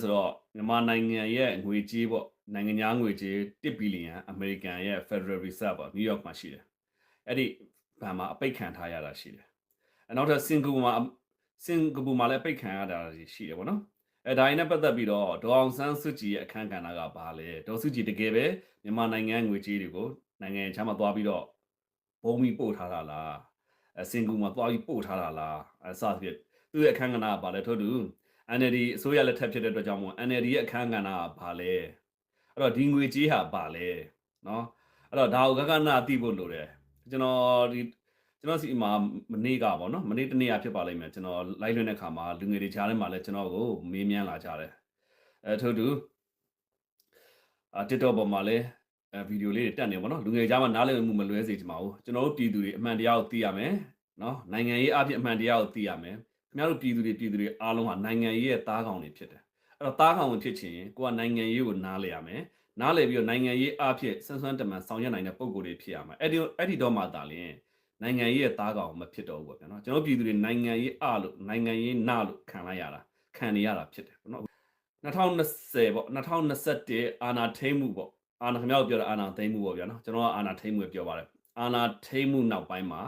ဆိုတော့မြန်မာနိုင်ငံရဲ့ငွေကြေးပေါ့နိုင်ငံသားငွေကြေး1ဘီလီယံအမေရိကန်ရဲ့ Federal Reserve ပေါ့နယူးယောက်မှာရှိတယ်အဲ့ဒီဘဏ်မှာအပိတ်ခံထားရတာရှိတယ်အနောက်ထပ်စင်ကာပူမှာစင်ကာပူမှာလည်းအပိတ်ခံရတာရှိတယ်ပေါ့နော်အဲဒါရင်းနဲ့ပတ်သက်ပြီးတော့ဒေါအောင်ဆန်းစုကြည်ရဲ့အခမ်းကဏ္ဍကဘာလဲဒေါ်စုကြည်တကယ်ပဲမြန်မာနိုင်ငံငွေကြေးတွေကိုနိုင်ငံခြားမှာသွားပြီးတော့ဘုံပြီးပို့ထားတာလားအဲစင်ကာပူမှာသွားပြီးပို့ထားတာလားအဲစသဖြင့်သူ့ရဲ့အခမ်းကဏ္ဍကဘာလဲထို့တူ NLD အစိုးရလက်ထက်ဖြစ်တဲ့အတွက်ကြောင့်မို့ NLD ရဲ့အခမ်းကဏ္ဍကဘာလဲအဲ့တော့ဒီငွေကြေးဟာဘာလဲเนาะအဲ့တော့ဒါကိုကကနာသိဖို့လိုတယ်ကျွန်တော်ဒီကျွန်တော်စီမှာမနေ့ကပေါ့နော်မနေ့တနေ့ကဖြစ်ပါလိမ့်မယ်ကျွန်တော် live လွှင့်တဲ့ခါမှာလူငယ်တွေကြားထဲမှာလည်းကျွန်တော်ကိုမေးမြန်းလာကြတယ်အဲထို့တူအာ TikTok ပေါ်မှာလည်းအဲဗီဒီယိုလေးတွေတက်နေပေါ့နော်လူငယ်ကြားမှာနားလည်မှုမလွဲစေချင်ပါဘူးကျွန်တော်တို့ပြည်သူတွေအမှန်တရားကိုသိရမယ်နော်နိုင်ငံရေးအဖြစ်အမှန်တရားကိုသိရမယ် ခင်ဗျားတို့ပြည်သူတွေပြည်သူတွေအားလုံးဟာနိုင်ငံရေးရဲ့သားကောင်တွေဖြစ်တယ်အဲ့တော့သားကောင်ဝင်ဖြစ်ချင်ရင်ကိုကနိုင်ငံရေးကိုနားလည်ရမယ်နားလည်ပြီးတော့နိုင်ငံရေးအဖြစ်ဆန်းဆွမ်းတမန်ဆောင်ရွက်နိုင်တဲ့ပုံကိုယ်တွေဖြစ်ရမယ်အဲ့ဒီအဲ့ဒီတော့မှသာလျှင်နိုင်ငံရေးရဲ့သားကောင်မဖြစ်တော့ဘူးပေါ့ဗျာနော်ကျွန်တော်ပြည်သူတွေနိုင်ငံရေးအလို့နိုင်ငံရေးနာလို့ခံလိုက်ရတာခံနေရတာဖြစ်တယ်ပေါ့နော်2020ပေါ့2021အာနာထိမ့်မှုပေါ့အာနာခင်ဗျားတို့ပြောတာအာနာသိမ့်မှုပေါ့ဗျာနော်ကျွန်တော်ကအာနာထိမ့်မှုပြောပါတယ်အာနာထိမ့်မှုနောက်ပိုင်းမှာ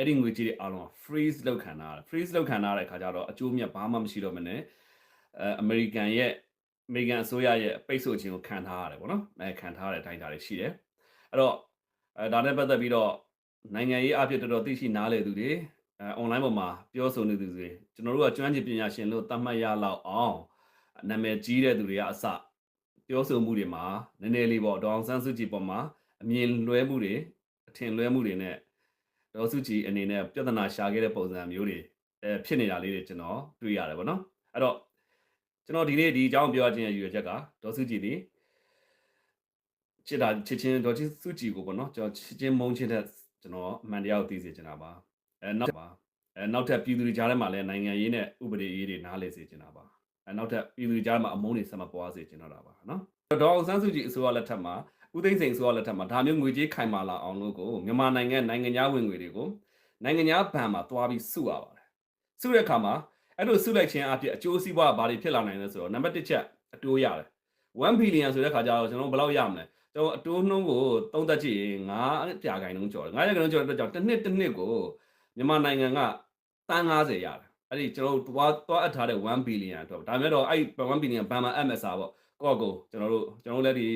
အဲ့ဒီငွေကြေးတွေအားလုံး freeze လောက်ခံထားတာ freeze လောက်ခံထားတဲ့ခါကျတော့အကျိုးမြတ်ဘာမှမရှိတော့မနဲ့အဲအမေရိကန်ရဲ့အမေရိကန်အစိုးရရဲ့ပိတ်ဆို့ခြင်းကိုခံထားရတယ်ပေါ့နော်အဲခံထားတဲ့အတိုင်းဒါတွေရှိတယ်အဲ့တော့အဲဒါနဲ့ပတ်သက်ပြီးတော့နိုင်ငံရေးအဖြစ်တော်တော်သိရှိနားလည်သူတွေအဲ online ပေါ်မှာပြောဆိုနေသူတွေကျွန်တော်တို့ကကျွမ်းကျင်ပညာရှင်လို့သတ်မှတ်ရလောက်အောင်နာမည်ကြီးတဲ့သူတွေကအစပြောဆိုမှုတွေမှာနည်းနည်းလေးပေါ့ဒေါအောင်ဆန်းစုကြည်ပေါ်မှာအမြင်လွဲမှုတွေအထင်လွဲမှုတွေနဲ့ ဒေါ်စုကြည်အနေနဲ့ပြဿနာရှာခဲ့တဲ့ပုံစံမျိုးတွေအဲဖြစ်နေတာလေးတွေကျွန်တော်တွေ့ရတယ်ပေါ့နော်အဲ့တော့ကျွန်တော်ဒီနေ့ဒီအကြောင်းပြောခြင်းရဲ့ရည်ရွယ်ချက်ကဒေါ်စုကြည်ဒီချစ်တာချစ်ချင်းဒေါ်ချစ်စုကြည်ကိုပေါ့နော်ကျွန်တော်ချစ်ချင်းမုန်းချင်းတဲ့ကျွန်တော်အမှန်တရားကိုသိစေချင်တာပါအဲနောက်ပါအဲနောက်ထပ်ပြည်သူတွေကြားထဲမှာလည်းနိုင်ငံရေးနဲ့ဥပဒေရေးတွေနားလည်စေချင်တာပါအဲနောက်ထပ်ပြည်သူတွေကြားမှာအမုန်းတွေဆက်မပွားစေချင်တော့တာပါနော်ဒေါ်အောင်ဆန်းစုကြည်အစိုးရလက်ထက်မှာ ဦးသိန်းစိန်အစိုးရလက်ထက်မှာဒါမျိုးငွေကြေးခိုင်မာလာအောင်လို့ကိုမြန်မာနိုင်ငံနိုင်ငံခြားဝင်ငွေတွေကိုနိုင်ငံခြားဘဏ်မှာသွားပြီးစုရပါတယ်စုတဲ့အခါမှာအဲ့လိုစုလိုက်ခြင်းအပြင်အကျိုးစီးပွားဘာတွေဖြစ်လာနိုင်လဲဆိုတော့နံပါတ်1ချက်အတိုးရတယ်1ဘီလီယံဆိုတဲ့ခါကျတော့ကျွန်တော်ဘယ်လောက်ရမလဲကျွန်တော်အတိုးနှုန်းကိုသုံးသက်ကြည့်ရင်9ပြာခိုင်နှုန်းကျော်တယ်9ရာခိုင်နှုန်းကျော်တဲ့အတွက်ကြောင့်တစ်နှစ်တစ်နှစ်ကိုမြန်မာနိုင်ငံကတန်း90ရတယ်အဲ့ဒီကျွန်တော်တို့သွားသွားအပ်ထားတဲ့1ဘီလီယံအတွက်ဒါမဲ့တော့အဲ့1ဘီလီယံဘဏ်မှာ MSR ပေါ့ကိုယ့်ကိုကျွန်တော်တို့ကျွန်တော်တို့လည်းဒီ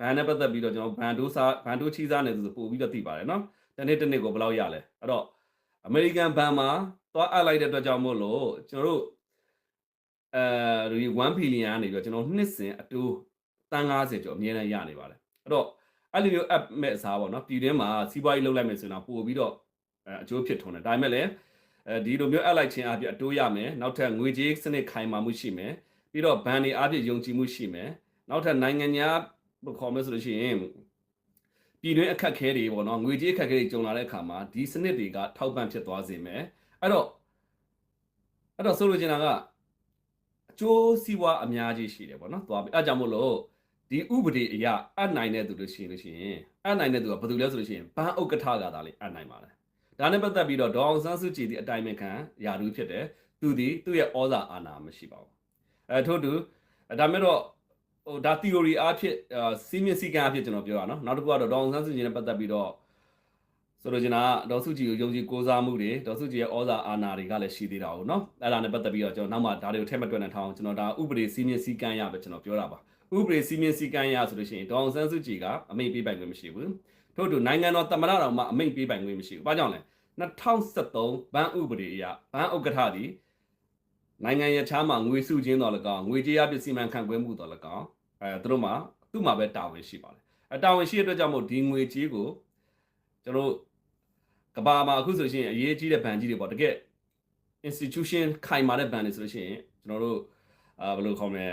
ဘန်နဲ့ပတ်သက်ပြီးတော့ကျွန်တော်ဘန်ဒိုးစားဘန်ဒိုးချီးစားနေသူဆိုပို့ပြီးတော့သိပါတယ်နော်တနေ့တနေ့ကိုဘယ်လောက်ရလဲအဲ့တော့အမေရိကန်ဘန်မှာသွားအပ်လိုက်တဲ့အတွက်ကြောင့်မို့လို့ကျွန်တော်တို့အဲဒီ1ဘီလီယံကနေပြီးတော့ကျွန်တော်နှစ်စဉ်အတိုးတန်း90ကျော်အမြဲတမ်းရနေပါတယ်အဲ့တော့အဲ့လိုမျိုး app မဲ့အစားပေါ့နော်ပြည်တွင်းမှာစီးပွားရေးလုပ်လိုက်မယ်ဆိုတော့ပို့ပြီးတော့အကျိုးဖြစ်ထွန်းတယ်ဒါပေမဲ့လည်းအဲဒီလိုမျိုးအပ်လိုက်ခြင်းအပြင်အတိုးရမယ်နောက်ထပ်ငွေကြေးစနစ်ခိုင်မာမှုရှိမယ်ပြီးတော့ဘဏ်တွေအပြင်ယုံကြည်မှုရှိမယ်နောက်ထပ်နိုင်ငံညာ ဘယ်ခေါ်မလဲဆိုလို့ရှိရင်ပြည်တွင်းအခက်ခဲတွေပေါ့နော်ငွေကြေးအခက်ခဲတွေကြုံလာတဲ့အခါမှာဒီစနစ်တွေကထောက်ပံ့ဖြစ်သွားစေမယ်အဲ့တော့အဲ့တော့ဆိုလိုချင်တာကအကျိုးစီးပွားအများကြီးရှိတယ်ပေါ့နော်သွားပြီအဲ့ကြောင့်မို့လို့ဒီဥပဒေအရအနိုင်တဲ့သူလို့ရှိရင်လို့ရှိရင်အနိုင်တဲ့သူကဘယ်သူလဲဆိုလို့ရှိရင်ဘန်းဥက္ကဋ္ဌကသာလေအနိုင်ပါတယ်ဒါနဲ့ပတ်သက်ပြီးတော့ဒေါအောင်ဆန်းစုကြည်ဒီအတိုင်းပဲခံယာတူဖြစ်တယ်သူဒီသူ့ရဲ့ဩဇာအာဏာမရှိပါဘူးအဲထို့တူဒါမဲ့တော့ ဟိုဒါ theory အားဖြင့်စီးမြင့်စည်းကမ်းအားဖြင့်ကျွန်တော်ပြောတာနော်နောက်တစ်ခုကတော့ဒေါအောင်ဆန်းစုကြည်နဲ့ပတ်သက်ပြီးတော့ဆိုလိုချင်တာဒေါ်စုကြည်ကိုယုံကြည်ကိုးစားမှုတွေဒေါ်စုကြည်ရဲ့ဩဇာအာဏာတွေကလည်းရှိသေးတာဟုတ်နော်အဲ့ဒါနဲ့ပတ်သက်ပြီးတော့ကျွန်တော်နောက်မှဒါတွေကိုထည့်မတွက်နဲ့ထားအောင်ကျွန်တော်ဒါဥပဒေစီးမြင့်စည်းကမ်းရပဲကျွန်တော်ပြောတာပါဥပဒေစီးမြင့်စည်းကမ်းရဆိုလို့ရှိရင်ဒေါအောင်ဆန်းစုကြည်ကအမိန့်ပေးပိုင်ခွင့်မရှိဘူးထို့တူနိုင်ငံတော်သမ္မတတော်မှအမိန့်ပေးပိုင်ခွင့်မရှိဘူးဘာကြောင့်လဲ2013ဘန်းဥပဒေအရဘန်းဥက္ကဋ္ဌသည်နိုင်ငံရခြားမှာငွေစုချင်းတော်လကောင်ငွေကြေးအပစ္စည်းမှန်ခံခွင့်မှုတော်လကောင် အဲသူတို့မှာသူ့မှာပဲတာဝန်ရှိပါတယ်အဲတာဝန်ရှိတဲ့အတွက်ကြောင့်မို့ဒီငွေကြေးကိုကျွန်တော်ကဘာမှာအခုဆိုရှင်အရေးကြီးတဲ့ဘဏ်ကြီးတွေပေါ့တကယ် institution ခိုင်မာတဲ့ဘဏ်တွေဆိုလို့ရှိရင်ကျွန်တော်တို့အာဘယ်လိုခေါ်မလဲ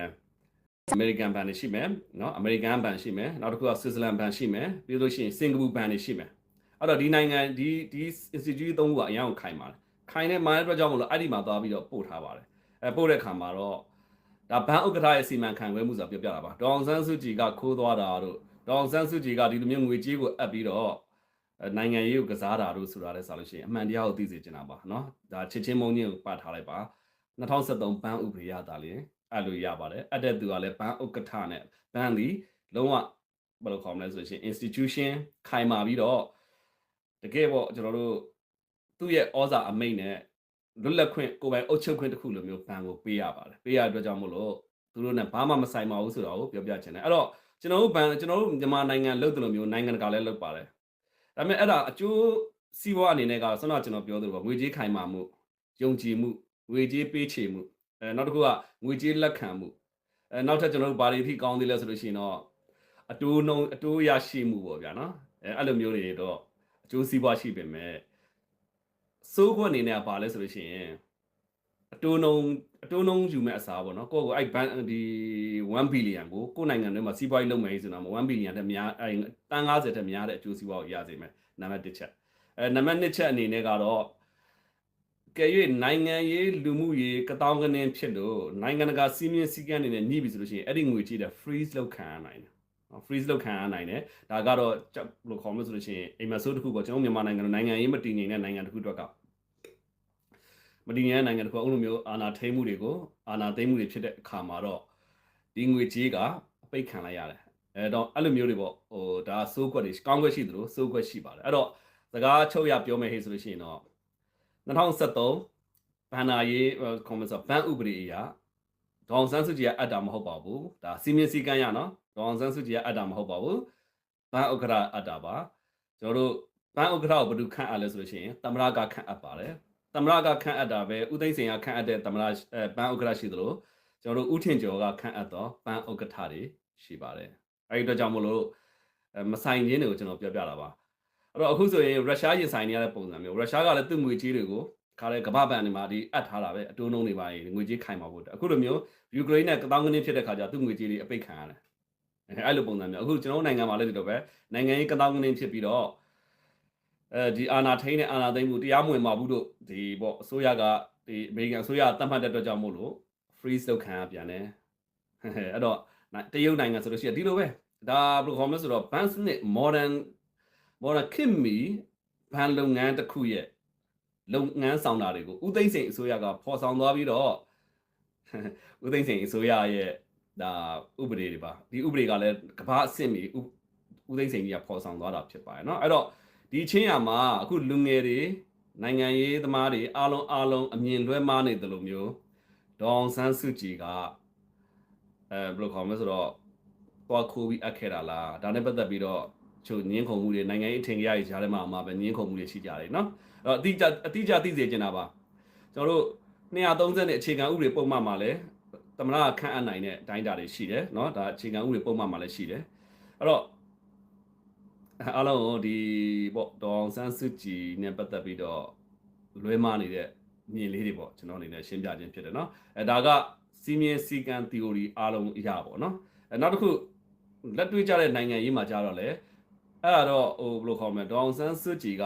အမေရိကန်ဘဏ်တွေရှိမယ်เนาะအမေရိကန်ဘဏ်ရှိမယ်နောက်တစ်ခုကဆွစ်ဇာလန်ဘဏ်ရှိမယ်ပြီးလို့ရှိရင်စင်ကာပူဘဏ်တွေရှိမယ်အဲ့တော့ဒီနိုင်ငံဒီဒီ institute သုံးခုကအရင်ကခိုင်ပါတယ်ခိုင်တဲ့မာတဲ့အတွက်ကြောင့်မလို့အဲ့ဒီမှာသွားပြီးတော့ပို့ထားပါတယ်အဲပို့တဲ့ခါမှာတော့ ဒါဘန်ဥက္ကဋ္ဌရဲ့စီမံခန့်ခွဲမှုဆိုတာပြောပြတာပါဒေါအောင်ဆန်းစုကြည်ကခိုးသွားတာတို့ဒေါအောင်ဆန်းစုကြည်ကဒီလိုမျိုးငွေကြေးကိုအပ်ပြီးတော့နိုင်ငံရေးကိုကစားတာတို့ဆိုတာလဲဆိုလို့ရှိရင်အမှန်တရားကိုသိစေချင်တာပါเนาะဒါချစ်ချင်းမုန်းချင်းကိုပတ်ထားလိုက်ပါ2023ဘန်ဥပဒေရတာလေ အဲ့လိုရပါတယ်အဲ့တဲ့သူကလည်းဘဏ်ဥက္ကဋ္ဌနဲ့ဘဏ်ဒီလုံးဝဘယ်လိုခေါ်မလဲဆိုရှင် institution ခိုင်မာပြီးတော့တကယ်ပေါ့ကျွန်တော်တို့သူ့ရဲ့ဩဇာအမိန့်နဲ့ လွတ်လပ်ခွင့်ကိုယ်ပိုင်အုပ်ချုပ်ခွင့်တစ်ခုလိုမျိုးဘဏ်ကိုပေးရပါတယ်ပေးရတဲ့အတွက်ကြောင့်မို့လို့သူတို့နဲ့ဘာမှမဆိုင်ပါဘူးဆိုတာကိုပြောပြချင်တယ်အဲ့တော့ကျွန်တော်တို့ဘဏ်ကျွန်တော်တို့မြန်မာနိုင်ငံလုပ်တယ်လို့မျိုးနိုင်ငံတကာလည်းလုပ်ပါတယ်ဒါပေမဲ့အဲ့ဒါအကျိုးစီးပွားအနေနဲ့ကဆွမ်းတော့ကျွန်တော်ပြောသလိုပေါ့ငွေကြေးခိုင်မာမှုယုံကြည်မှုငွေကြေးပေးချေမှုအဲနောက်တစ်ခုကငွေကြေးလက်ခံမှုအဲနောက်ထပ်ကျွန်တော်တို့ဘာတွေအထိကောင်းသေးလဲဆိုလို့ရှိရင်တော့အတိုးနှုံအတိုးရရှိမှုပေါ့ဗျာနော်အဲအဲ့လိုမျိုးတွေတော့အကျိုးစီးပွားရှိပေမဲ့ စိုးခွက်အနေနဲ့ကဘာလဲဆိုလို့ရှိရင်အတိုးနှုံအတိုးနှုံယူမဲ့အစားပေါ့နော်ကိုယ့်ကိုအဲ့ဘန်ဒီ1ဘီလီယံကိုကိုယ့်နိုင်ငံထဲမှာစီးပွားရေးလုပ်မယ်ဆိုတော့1ဘီလီယံတက်များအဲ့တန်90တက်များတဲ့အကျိုးစီးပွားကိုရစေမယ်နံပါတ်1ချက်အဲနံပါတ်2ချက်အနေနဲ့ကတော့ကဲ၍နိုင်ငံရေးလူမှုရေးကတောင်းကနေဖြစ်လို့နိုင်ငံတကာစီးမြင့်စည်းကမ်းတွေနဲ့ညှိပြီဆိုလို့ရှိရင်အဲ့ဒီငွေကြေးတဲ့ freeze လောက်ခံရနိုင်တယ်နော် freeze လောက်ခံရနိုင်တယ်ဒါကတော့ဘယ်လိုခေါ်မလဲဆိုလို့ရှိရင်အိမ်မဆိုးတစ်ခုပေါ့ကျွန်တော်မြန်မာနိုင်ငံနိုင်ငံရေးမတည်ငြိမ်တဲ့နိုင်ငံတစ်ခုအတွက်က မတည်ငြိမ်တဲ့နိုင်ငံတစ်ခုအဲ့လိုမျိုးအာဏာထိန်းမှုတွေကိုအာဏာသိမ်းမှုတွေဖြစ်တဲ့အခါမှာတော့ဒီငွေကြေးကအပိတ်ခံလိုက်ရတယ်အဲတော့အဲ့လိုမျိုးတွေပေါ့ဟိုဒါစိုးကွက်တွေကောင်းကွက်ရှိသလိုစိုးကွက်ရှိပါတယ်အဲ့တော့စကားချုပ်ရပြောမယ်ဟေ့ဆိုလို့ရှိရင်တော့2023ဘန်နာရေးကွန်မဆောဘန်ဥပဒေအရာဒေါအောင်ဆန်းစုကြည်ကအပ်တာမဟုတ်ပါဘူးဒါစီမင်းစည်းကမ်းရနော်ဒေါအောင်ဆန်းစုကြည်ကအပ်တာမဟုတ်ပါဘူးဘန်ဥက္ကရာအပ်တာပါကျွန်တော်တို့ဘန်ဥက္ကရာကိုဘယ်သူခန့်အပ်လဲဆိုလို့ရှိရင်တမရကခန့်အပ်ပါတယ် တမရကခန့်အပ်တာပဲဥသိမ်းစင်ကခန့်အပ်တဲ့တမရအဲဘန်ဥက္ကရာရှိသလိုကျွန်တော်တို့ဥထင်ကျော်ကခန့်အပ်တော့ဘန်ဥက္ကဋ္ဌတွေရှိပါတယ်အဲဒီအတွက်ကြောင့်မလို့မဆိုင်ခြင်းတွေကိုကျွန်တော်ပြောပြတာပါအဲ့တော့အခုဆိုရင်ရုရှားရင်ဆိုင်နေရတဲ့ပုံစံမျိုးရုရှားကလည်းသူ့ငွေကြေးတွေကိုခါလဲကမ္ဘာဘဏ်တွေမှာဒီအပ်ထားတာပဲအတိုးနှုံးတွေပါငွေကြေးခိုင်ပါဖို့အခုလိုမျိုးယူကရိန်းနဲ့ကတောင်းကနင်းဖြစ်တဲ့ခါကျသူ့ငွေကြေးတွေအပိတ်ခံရတယ်အဲ့လိုပုံစံမျိုးအခုကျွန်တော်နိုင်ငံမှာလည်းဒီလိုပဲနိုင်ငံရေးကတောင်းကနင်းဖြစ်ပြီးတော့ အဲဒီအာနာထိန်နဲ့အာနာသိမ့်မှုတရားမဝင်ပါဘူးလို့ဒီပေါ့အစိုးရကဒီအမေရိကန်အစိုးရတတ်မှတ်တဲ့အတွက်ကြောင့်မို့လို့ freeze လုပ်ခံရပြန်တယ်အဲ့တော့တရုတ်နိုင်ငံဆိုလို့ရှိရင်ဒီလိုပဲဒါဘယ်လိုခေါ်မလဲဆိုတော့ ban စနစ် modern modern ခင်မီဘန်လုပ်ငန်းတစ်ခုရဲ့လုပ်ငန်းဆောင်တာတွေကိုဥသိမ့်စိန်အစိုးရကဖော်ဆောင်သွားပြီးတော့ဥသိမ့်စိန်အစိုးရရဲ့ဒါဥပဒေတွေပါဒီဥပဒေကလည်းကမ္ဘာအဆင့်မီဥသိမ့်စိန်ကြီးကဖော်ဆောင်သွားတာဖြစ်ပါတယ်เนาะအဲ့တော့ ဒီချင်းရမှာအခုလူငယ်တွေနိုင်ငံရေးသမားတွေအားလုံးအားလုံးအမြင်လွဲမှားနေတယ်လို့မျိုးဒေါအောင်ဆန်းစုကြည်ကအဲဘယ်လိုခေါ်မလဲဆိုတော့သွားခိုးပြီးအပ်ခဲ့တာလားဒါနဲ့ပတ်သက်ပြီးတော့ချုပ်ငင်းခုံမှုတွေနိုင်ငံရေးအထင်ကြီးရကြားထဲမှာမှာပဲငင်းခုံမှုတွေရှိကြတယ်နော်အဲ့တော့အတိအကျအတိအကျသိစေချင်တာပါကျွန်တော်တို့230နဲ့အခြေခံဥပဒေပုံမှန်မှာလည်းသမရခန့်အပ်နိုင်တဲ့အတိုင်းအတာတွေရှိတယ်နော်ဒါအခြေခံဥပဒေပုံမှန်မှာလည်းရှိတယ်အဲ့တော့ အားလုံးကိုဒီပေါ့ဒေါအောင်ဆန်းစုကြည်နဲ့ပတ်သက်ပြီးတော့လွဲမားနေတဲ့မြင်လေးတွေပေါ့ကျွန်တော်အနေနဲ့ရှင်းပြခြင်းဖြစ်တယ်เนาะအဲဒါကစီမင်းစီကံ theory အားလုံးအရာပေါ့เนาะအဲနောက်တစ်ခုလက်တွေ့ကြတဲ့နိုင်ငံရေးမှာကြတော့လေအဲ့တော့ဟိုဘယ်လိုခေါ်မလဲဒေါအောင်ဆန်းစုကြည်က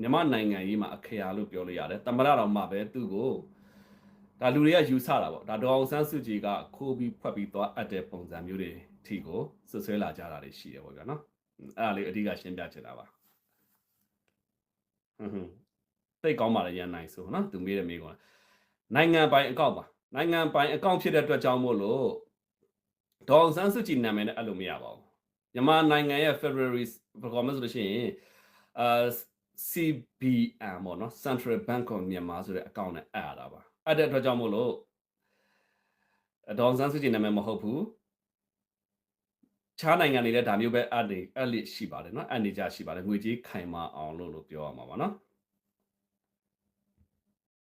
မြန်မာနိုင်ငံရေးမှာအခရာလို့ပြောလို့ရတယ်တမရတော်မှာပဲသူ့ကိုဒါလူတွေကယူဆတာပေါ့ဒါဒေါအောင်ဆန်းစုကြည်ကခိုးပြီးဖွက်ပြီးသွားအပ်တဲ့ပုံစံမျိုးတွေထီကိုဆွဆွဲလာကြတာတွေရှိတယ်ပေါ့ဗျာနော် အဲ့ဒါလေးအဓိကရှင်းပြချင်တာပါဟွန်းဟွန်းတိတ်ကောင်းပါလေရန်နိုင်ဆိုနော်သူမေးတယ်မေးကောနိုင်ငံပိုင်အကောင့်ပါနိုင်ငံပိုင်အကောင့်ဖြစ်တဲ့အတွက်ကြောင့်မို့လို့ဒေါအောင်ဆန်းစုကြည်နာမည်နဲ့အဲ့လိုမရပါဘူးမြန်မာနိုင်ငံရဲ့ Federal Performance ဆိုလို့ရှိရင်အာ CBN ပေါ့နော် Central Bank of Myanmar ဆိုတဲ့အကောင့်နဲ့အပ်ရတာပါအဲ့တဲ့အတွက်ကြောင့်မို့လို့ဒေါန်ဆန်းစုကြည်နာမည်မဟုတ်ဘူး ခြားနိုင်ငံတွေလည်းဒါမျိုးပဲအပ်နေအပ်လိရှိပါတယ်နော်အပ်နေကြရှိပါတယ်ငွေကြေးခိုင်မာအောင်လို့လို့ပြောရမှာပါနော်